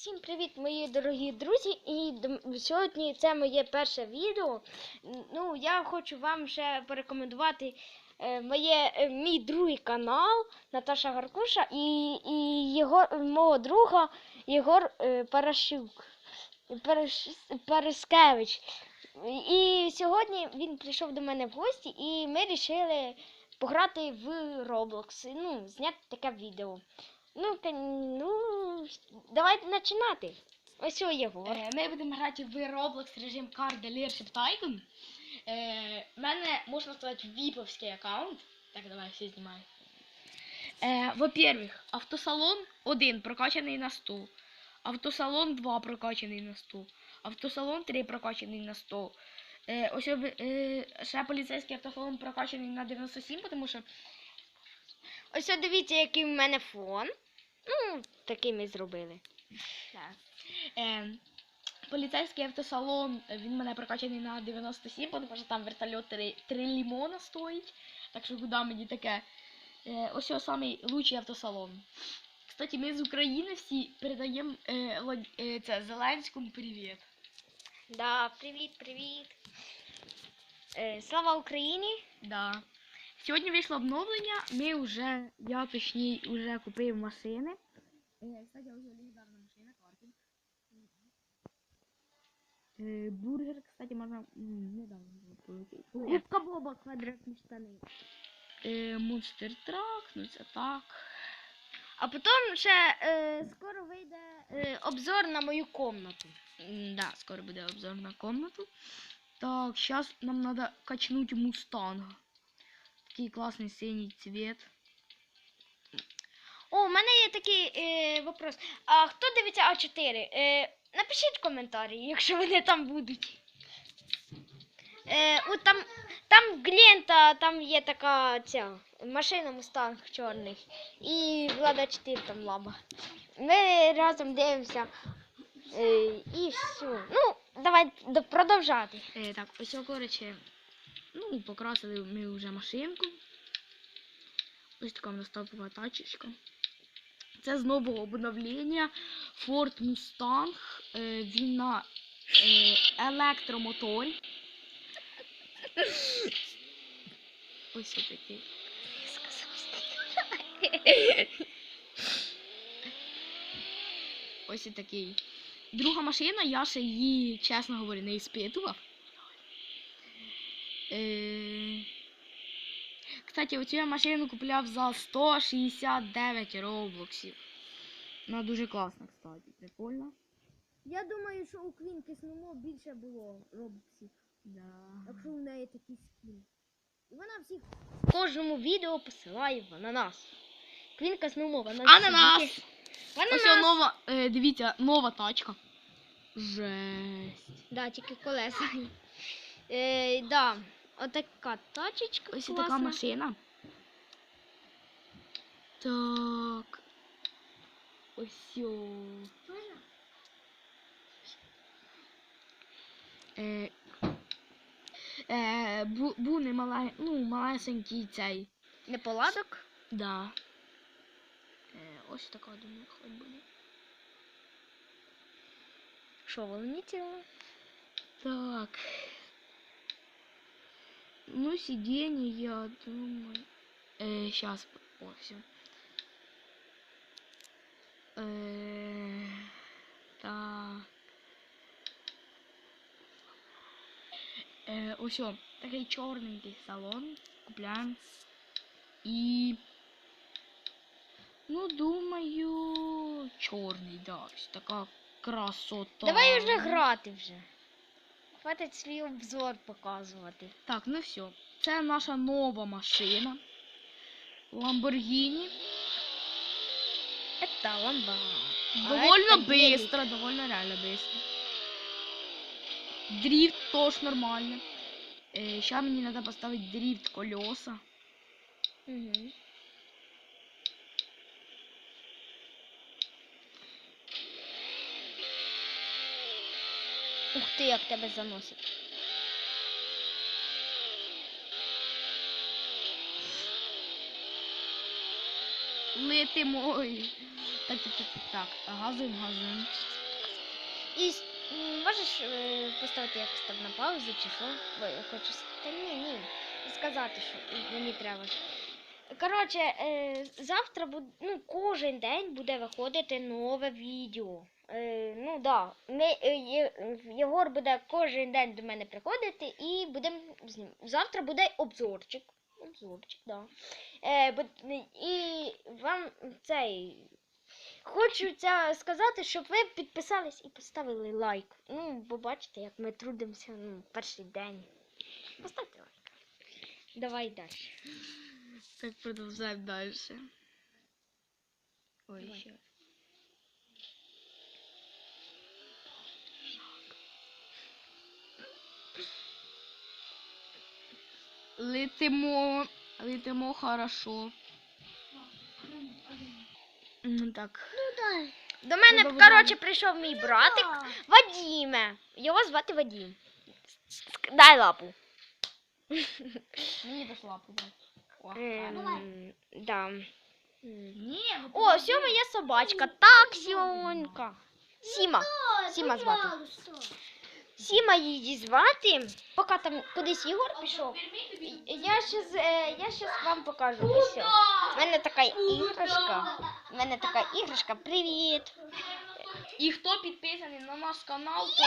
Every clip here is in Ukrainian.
Всім привіт, мої дорогі друзі! І сьогодні це моє перше відео. Ну, я хочу вам ще порекомендувати е, моє, е, мій другий канал Наташа Гаркуша і, і його, мого друга Єгор е, Паращук. Параш, Параскевич. І сьогодні він прийшов до мене в гості, і ми вирішили пограти в Roblox. Ну, зняти таке відео. Ну, кон- ну, давайте починати. Ось о його. Е, Ми будемо грати в Roblox режим Car Dealership Tycoon. Е, У мене, можна сказати, віповський аккаунт. Так, давай, всі знімай. Е, Во-первых, автосалон 1 прокачаний на 100. Автосалон 2 прокачаний на 100. Автосалон 3 прокачаний на 100. Е, ось е, ще поліцейський автосалон прокачаний на 97, тому що Ось дивіться, який в мене фон. Ну, такий ми зробили. Так. Е, поліцейський автосалон, він мене прокачаний на 97, тому що там вертольот 3, 3 лімона стоїть. Так що куди мені таке. Е, ось його самий лучший автосалон. Кстати, ми з України всі передаємо е, е, це, Зеленському привіт. Да, привіт, привіт. Е, слава Україні! Да. Сьогодні вийшло обновлення, ми вже, я точніше, вже купив машини. Е, кстати, ось легендарна машина, картинг. Е, бургер, кстати, можна недавно було. Губка Боба, квадратні штани. Монстер трак, ну це так. А потім ще е, скоро вийде е, обзор на мою комнату. М, Да, скоро буде обзор на комнату. Так, зараз нам треба качнути мустанга. Такий класний синій цвет. О, у мене є такий е, вопрос. А хто дивиться А4? Е, напишіть в коментарі, якщо вони там будуть. Е, от там, там Глента, там є така ця машина Мустанг чорний. І Влада 4 там лаба. Ми разом дивимося. Е, і все. Ну, давай продовжати. Е, так, ось, коротше, ну, покрасили ми вже машинку. Ось така в нас топова тачечка. Це з нового обновлення Ford Mustang. Е, він на е, електромоторі. Ось такий. Ось і такий. Друга машина, я ще її, чесно говоря, не іспитував. Е... Кстати, оцю я машину купляв за 169 роблоксів. Вона дуже класна, кстати, прикольно. Я думаю, що у Квінки Снумо більше було робоксів. Да. Якщо в неї такий скін. І вона всіх в кожному відео посилає в ананас. Квінка Снумо, вона Ананас! тільки- В Ось нова, е, дивіться, нова тачка. Жесть. Да, тільки колеса. Е, да. Отака тачечка Ось класна. така машина. Так. Ось. Е, е, бу, був не мала, ну, малесенький цей. Неполадок. Да. Е, ось така, думаю, хай буде. Що, волнительно? Так. Ну, сиденье, я думаю. Э, сейчас, о, все. Э, так. Э, ось, о, такий чорненький салон. Купляємо. І. Ну, думаю, чорний, да. Ось така красота. Давай вже грати вже. Хватить свій обзор показувати. Так, ну все. Це наша нова машина. Lamborghini. Это ламба. Довольно это гелик. быстро, довольно реально быстро. Дрифт тоже нормально. Сейчас мне надо поставить дрифт колеса. Угу. Ух ти, як тебе заносить. Летимо. Ой. Так, так, так, так, так. Газуємо, газуємо. І можеш е, поставити якось там на паузу чи що? Бо я хочу. Та ні, ні. Сказати, що мені треба. Коротше, е, завтра ну, кожен день буде виходити нове відео. Е, ну да. Ми, е, Єгор буде кожен день до мене приходити і будемо з ним. Завтра буде обзорчик. Обзорчик, да. Е, і вам цей. Хочу це сказати, щоб ви підписались і поставили лайк. Ну, бо бачите, як ми трудимося ну, перший день. Поставте лайк. Давай далі. Так продовжаємо далі. Ой, Давай. ще. Летимо, летимо хорошо. Ну так. До мене, Продовжаємо. коротше, прийшов мій братик Вадіме. Його звати Вадім. Дай лапу. Мені дошла побачити. О, Ем, да. Ні, ну О, все моя собачка. Так, Сіонька. Сіма. Сіма звати. Сіма її звати. Поки там кудись Ігор пішов. Я щас, е, я щас вам покажу. Ось. У мене така іграшка. У мене така іграшка. Привіт. І хто підписаний на наш канал, то,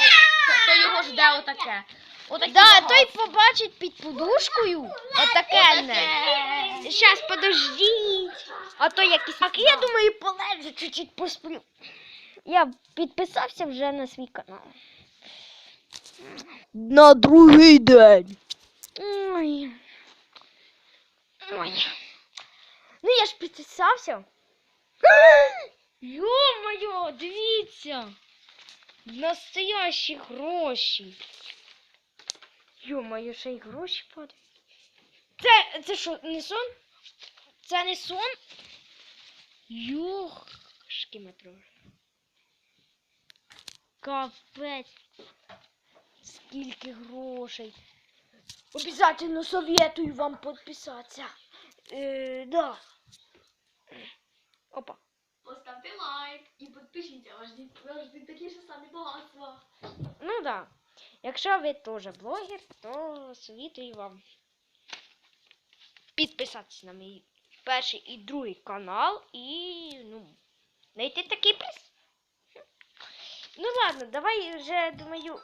то, то його жде отаке. Отакі Да, той побачить під подушкою. Отаке не. Щас подождіть. А то якийсь. Так, я думаю, полежу, чуть-чуть посплю. Я підписався вже на свій канал. На другий день. Ой. Ой. Ну я ж підписався. Йо-моє, дивіться. Настоящі гроші. Йо-моє, ще й гроші падають. Це, це що, не сон? Це не сон? Йох, шкіметро. Капець. Скільки грошей. Обязательно советую вам подписаться. Е, да. Опа. Поставте лайк і підпишіться, ваш дід такі ж самі багатства. Ну да. Якщо ви теж блогер, то советую вам підписатися на мій перший і другий канал і ну, знайти такий приз. Ну ладно, давай вже думаю